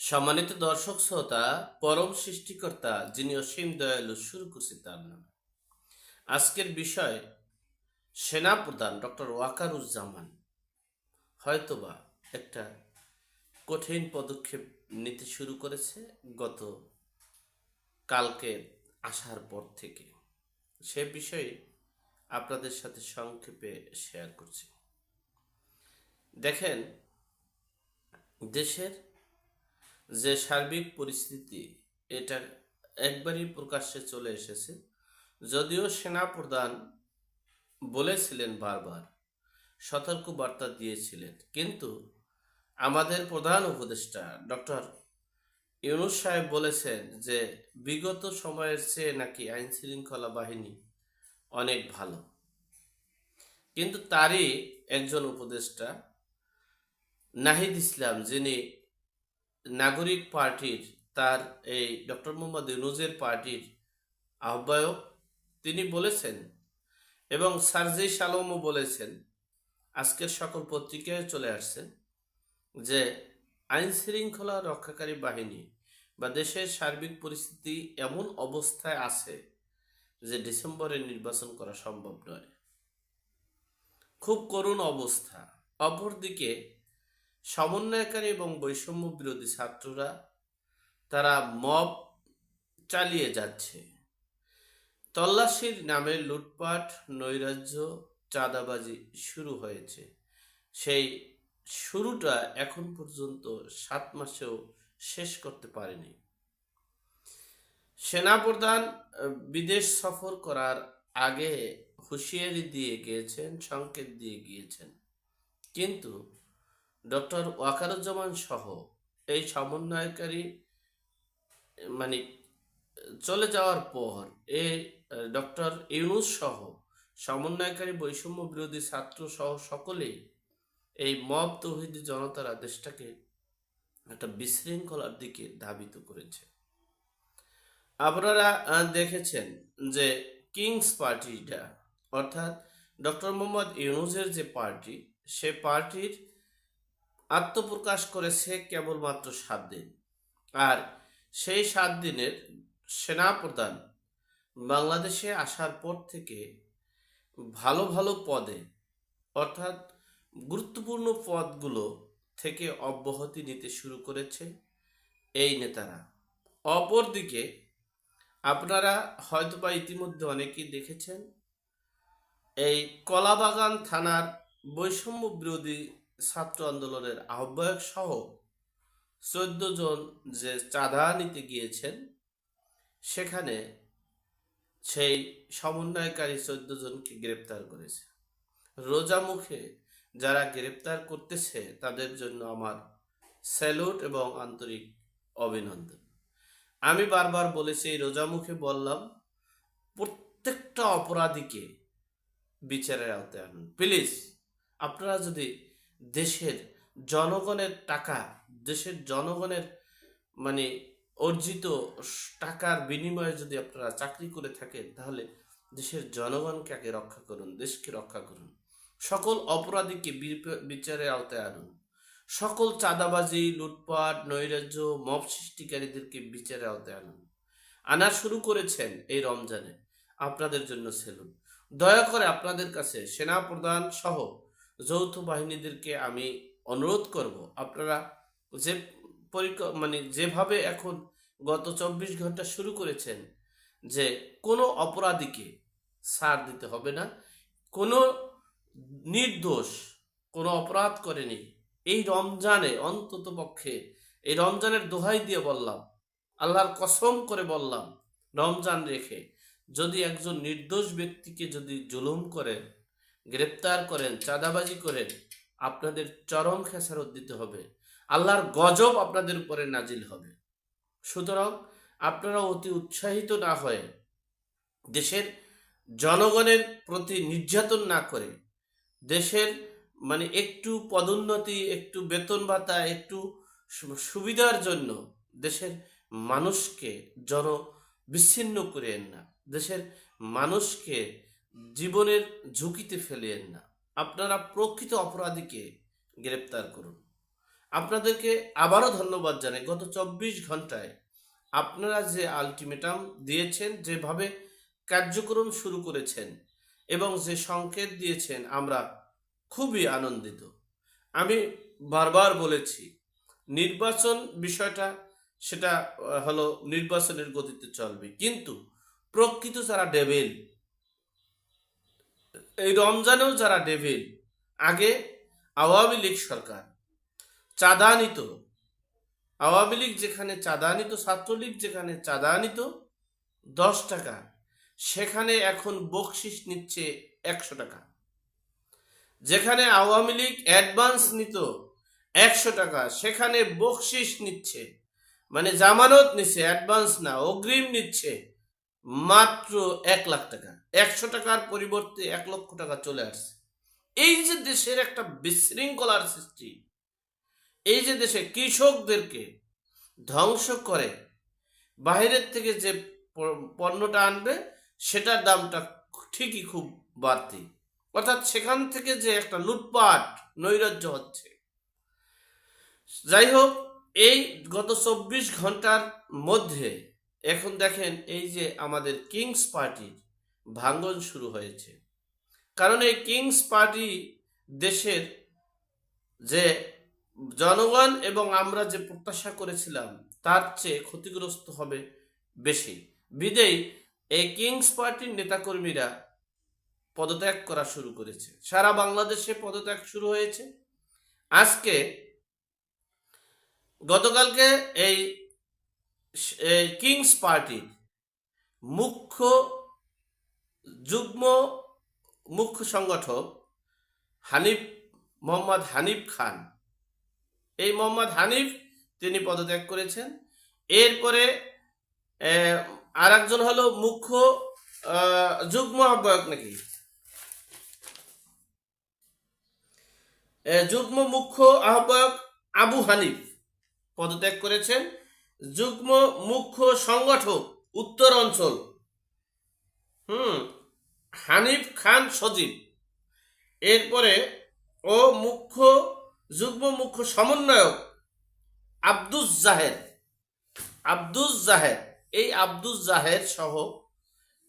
সম্মানিত দর্শক শ্রোতা, পরম সৃষ্টিকর্তা যিনি অসীম দয়ালু শুরু করছি তার নাম আজকের বিষয়, সেনাপ্রধান ডক্টর ওয়াকারুজ্জামান হয়তোবা একটা কঠিন পদক্ষেপ নিতে শুরু করেছে গত কালকে আসার পর থেকে। সে বিষয়ে আপনাদের সাথে সংক্ষেপে শেয়ার করছি। দেখেন, দেশের যে সার্বিক পরিস্থিতি এটা একবারই প্রকাশ্যে চলে এসেছে, যদিও সেনাপ্রধান বলেছিলেন বারবার সতর্ক বার্তা দিয়েছিলেন। কিন্তু আমাদের প্রধান উপদেষ্টা ডক্টর ইউনুস সাহেব বলেছেন যে বিগত সময়ের চেয়ে নাকি আইন শৃঙ্খলা বাহিনী অনেক ভালো। কিন্তু তারই একজন উপদেষ্টা নাহিদ ইসলাম, যিনি নাগরিক পার্টির, তার এই ডক্টর মোহাম্মদ ইউনুজের পার্টির আহ্বায়ক তিনি বলেছেন এবং সার্জি সালমও বলেছেন, আজকের সকল পত্রিকায় চলে আসছে, যে আইন শৃঙ্খলা রক্ষাকারী বাহিনী বা দেশের সার্বিক পরিস্থিতি এমন অবস্থায় আছে যে ডিসেম্বরে নির্বাচন করা সম্ভব নয়। খুব করুণ অবস্থা। অপরদিকে সমন্বয়কারী এবং বৈষম্য বিরোধী ছাত্ররা, তারা মব চালিয়ে যাচ্ছে। তল্লাশির নামে লুটপাট, নৈরাজ্য, চাঁদাবাজি শুরু হয়েছে। সেই শুরুটা এখন পর্যন্ত সাত মাসেও শেষ করতে পারেনি। সেনাপ্রধান বিদেশ সফর করার আগে হুঁশিয়ারি দিয়ে গিয়েছেন, সংকেত দিয়ে গিয়েছেন। কিন্তু ডক্টর ওয়াকারুজ্জামান সহ এই সমন্বয়কারী মানে চলে যাওয়ার পর এ ডক্টর ইউনুস সহ সমন্বয়কারী বৈষম্য বিরোধী ছাত্র সহ সকলেই এই মব তৌহিদি জনতারা দেশটাকে একটা বিশৃঙ্খলার দিকে ধাবিত করেছে। আপনারা দেখেছেন যে কিংস পার্টিটা, অর্থাৎ ডক্টর মোহাম্মদ ইউনুসের যে পার্টি, সে পার্টির আত্মপ্রকাশ করেছে কেবলমাত্র সাত দিন। আর সেই সাত দিনের সেনাপ্রধান বাংলাদেশে আসার পর থেকে ভালো ভালো পদে, অর্থাৎ গুরুত্বপূর্ণ পদগুলো থেকে অব্যাহতি নিতে শুরু করেছে এই নেতারা। অপরদিকে আপনারা হয়তোবা ইতিমধ্যে অনেকেই দেখেছেন, এই কলাবাগান থানার বৈষম্য বিরোধী ছাত্র আন্দোলনের আহ্বায়ক সহ চোদ্দ জন যে চাঁদা নিতে গিয়েছেন, সেখানে সেই সমন্বয়কারী চোদ্দ জনকে গ্রেপ্তার করেছে। রোজা মুখে যারা গ্রেপ্তার করতেছে, তাদের জন্য আমার স্যালুট এবং আন্তরিক অভিনন্দন। আমি বারবার বলেছি রোজা মুখে বললাম, প্রত্যেকটা অপরাধীকে বিচারের আওতায় আনুন। প্লিজ, আপনারা যদি দেশের জনগণের টাকা, দেশের জনগণের মানে অর্জিত টাকার বিনিময়ে যদি আপনারা চাকরি করে থাকেন, তাহলে দেশের জনগণকে আগে রক্ষা করুন, দেশকে রক্ষা করুন। সকল অপরাধীকে বি- বিচারের আওতায় আনুন। সকল চাঁদাবাজি, লুটপাট, নৈরাজ্য, মব সৃষ্টিকারীদেরকে বিচারের আওতায় আনুন। আনা শুরু করেছেন এই রমজানে। আপনাদের জন্য সেলুন। দয়া করে আপনাদের কাছে সেনাপ্রধান সহ যৌথ বাহিনীদেরকে আমি অনুরোধ করব। আপনারা যে পরিক মানে যেভাবে এখন গত চব্বিশ ঘণ্টা শুরু করেছেন যে কোনো অপরাধীকে ছাড় দিতে হবে না, কোনো নির্দোষ কোনো অপরাধ করেনি, এই রমজানে অন্তত পক্ষে, এই রমজানের দোহাই দিয়ে বললাম, আল্লাহর কসম করে বললাম, রমজান রেখে যদি একজন নির্দোষ ব্যক্তিকে যদি জুলুম করেন গ্রেপ্তার করেন, চাঁদাবাজি করেন, আপনাদের চরম খেসারত দিতে হবে। আল্লাহর গজব আপনাদের উপরে নাজিল হবে। সুতরাং আপনারা অতি উৎসাহিত না হয়ে দেশের জনগণের প্রতি নির্যাতন না করে, দেশের মানে একটু পদোন্নতি, একটু বেতন ভাতা, একটু সুবিধার জন্য দেশের মানুষকে জন বিচ্ছিন্ন করেন না। দেশের মানুষকে জীবনের ঝুঁকিতে ফেলেন না। আপনারা প্রকৃত অপরাধীকে গ্রেপ্তার করুন। আপনাদেরকে আবারও ধন্যবাদ জানাই। গত চব্বিশ ঘন্টায় আপনারা যে আলটিমেটাম দিয়েছেন, যেভাবে কার্যক্রম শুরু করেছেন এবং যে সংকেত দিয়েছেন, আমরা খুবই আনন্দিত। আমি বারবার বলেছি, নির্বাচন বিষয়টা, সেটা হলো নির্বাচনের গতিতে চলবে। কিন্তু প্রকৃত যারা ডেভিল এই রমজানেও যারা ডেভিল আগে আওয়ামী লীগ সরকার চাঁদা নিত আওয়ামী লীগ যেখানে চাঁদা নিত ছাত্রলীগ যেখানে চাঁদা নিত দশ টাকা। সেখানে এখন বকশিস নিচ্ছে একশো টাকা। যেখানে আওয়ামী লীগ অ্যাডভান্স নিত একশো টাকা, সেখানে বকশিস নিচ্ছে। মানে জামানত নিচ্ছে, অ্যাডভান্স না, অগ্রিম নিচ্ছে। মাত্র এক লাখ টাকা। একশো টাকার পরিবর্তে এক লক্ষ টাকা চলে আসছে। এই যে দেশের একটা বিশৃঙ্খলার সৃষ্টি, এই যে দেশে কৃষকদেরকে ধ্বংস করে বাইরের থেকে যে পণ্যটা আনবে, সেটার দামটা ঠিকই খুব বাড়তি। অর্থাৎ সেখান থেকে যে একটা লুটপাট, নৈরাজ্য হচ্ছে। যাই হোক, এই গত চব্বিশ ঘণ্টার মধ্যে এখন দেখেন এই যে আমাদের কিংস পার্টির ভাঙ্গন শুরু হয়েছে। কারণ এই কিংস পার্টি দেশের যে জনগণ এবং আমরা যে প্রত্যাশা করেছিলাম, তার চেয়ে ক্ষতিগ্রস্ত হবে বেশি। বিদেই এই কিংস পার্টির নেতাকর্মীরা পদত্যাগ করা শুরু করেছে। সারা বাংলাদেশে পদত্যাগ শুরু হয়েছে। আজকে গতকালকে এই এই কিংস পার্টির মুখ্য যুগ্ম মুখ্য সংগঠক হানিফ, মোহাম্মদ হানিফ খান। এই মোহাম্মদ হানিফ তিনি পদত্যাগ করেছেন। এরপরে আর একজন হলো মুখ্য যুগ্ম আহ্বায়ক নাকি? যুগ্ম মুখ্য আহ্বায়ক আবু হানিফ পদত্যাগ করেছেন। যুগ্ম মুখ্য সংগঠক, উত্তর অঞ্চল। হুম, হানিফ খান সজীব। এরপরে ও মুখ্য, যুগ্ম মুখ্য সমন্বয়ক আব্দুস জাহের আব্দুস জাহের এই আব্দুস জাহের সহ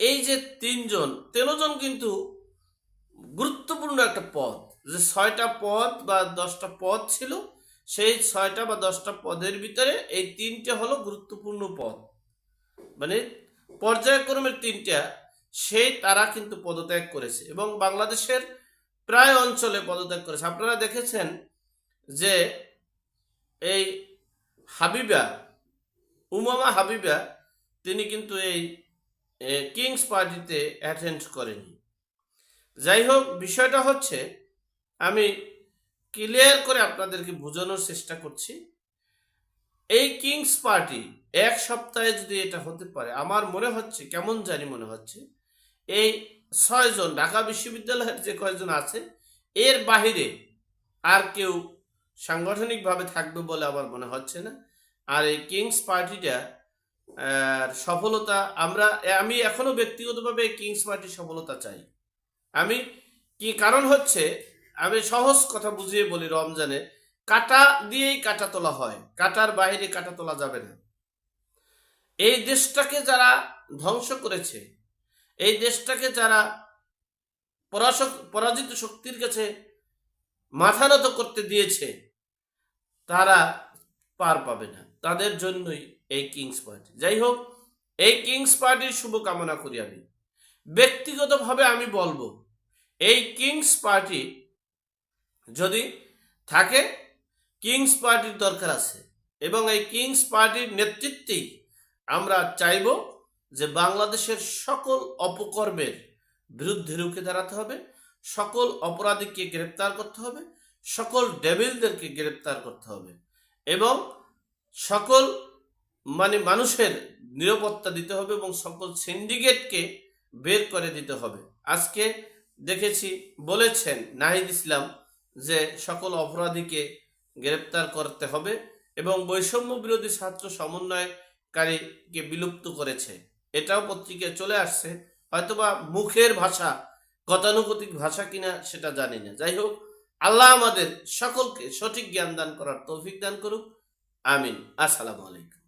এই যে তিনজন, তেরোজন কিন্তু গুরুত্বপূর্ণ একটা পদ। যে ছয়টা পদ বা দশটা পদ ছিল সেই ছয়টা বা দশটা পদের ভিতরে এই তিনটে হলো গুরুত্বপূর্ণ পদ। মানে পর্যায়ক্রমের তিনটা, সেই তারা কিন্তু পদত্যাগ করেছে এবং বাংলাদেশের প্রায় অঞ্চলে পদত্যাগ করেছে। আপনারা দেখেছেন যে এই হাবিবা, উমামা হাবিবা, তিনি কিন্তু এই কিংস পার্টিতে অ্যাটেন্ড করেনি যাই হোক, বিষয়টা হচ্ছে আমি ক্লিয়ার করে আপনাদেরকে বোঝানোর চেষ্টা করছি। এই কিংস পার্টি এক সপ্তাহে যদি এটা হতে পারে, আমার মনে হচ্ছে, কেমন জানি মনে হচ্ছে, এই ছয়জন ঢাকা বিশ্ববিদ্যালয়ের যে কয়েকজন আছে, এর বাহিরে আর কেউ সাংগঠনিকভাবে থাকবে বলে আমার মনে হচ্ছে না। আর এই কিংস পার্টিটা সফলতা, আমরা, আমি এখনও ব্যক্তিগতভাবে কিংস পার্টির সফলতা চাই। আমি, কি কারণ হচ্ছে আমি সহজ কথা বুঝিয়ে বলি রমজানে, কাটা দিয়েই কাটা তোলা হয়, কাটার বাইরে কাটা তোলা যাবে না। এই দেশটাকে যারা ধ্বংস করেছে, এই দেশটাকে যারা পরাশক- পরাজিত শক্তির কাছে মাথা নত করতে দিয়েছে, তারা পার পাবে না। তাদের জন্যই এই কিংস পার্টি। যাই হোক, এই কিংস পার্টির শুভকামনা করি আমি। ব্যক্তিগতভাবে আমি বলব, এই কিংস পার্টি যদি থাকে, কিংস পার্টির দরকার আছে। এবং এই কিংস পার্টির নেতৃত্বেই আমরা চাইব যে বাংলাদেশের সকল অপকর্মের বিরুদ্ধে রুখে দাঁড়াতে হবে, সকল অপরাধীকে গ্রেপ্তার করতে হবে, সকল ডেভিলদেরকে গ্রেপ্তার করতে হবে এবং সকল মানে মানুষের নিরাপত্তা দিতে হবে এবং সকল সিন্ডিকেটকে বের করে দিতে হবে। আজকে দেখেছি বলেছেন নাহিদ ইসলাম যে সকল অপরাধীকে গ্রেপ্তার করতে হবে এবং বৈষম্য বিরোধী ছাত্র সমন্বয়কারীকে বিলুপ্ত করেছে। এটাও পত্রিকায় চলে আসছে। হয়তোবা মুখের ভাষা, গতানুগতিক ভাষা কিনা সেটা জানি না। যাই হোক, আল্লাহ আমাদের সকলকে সঠিক জ্ঞান দান করার তৌফিক দান করুক। আমিন। আসসালামু আলাইকুম।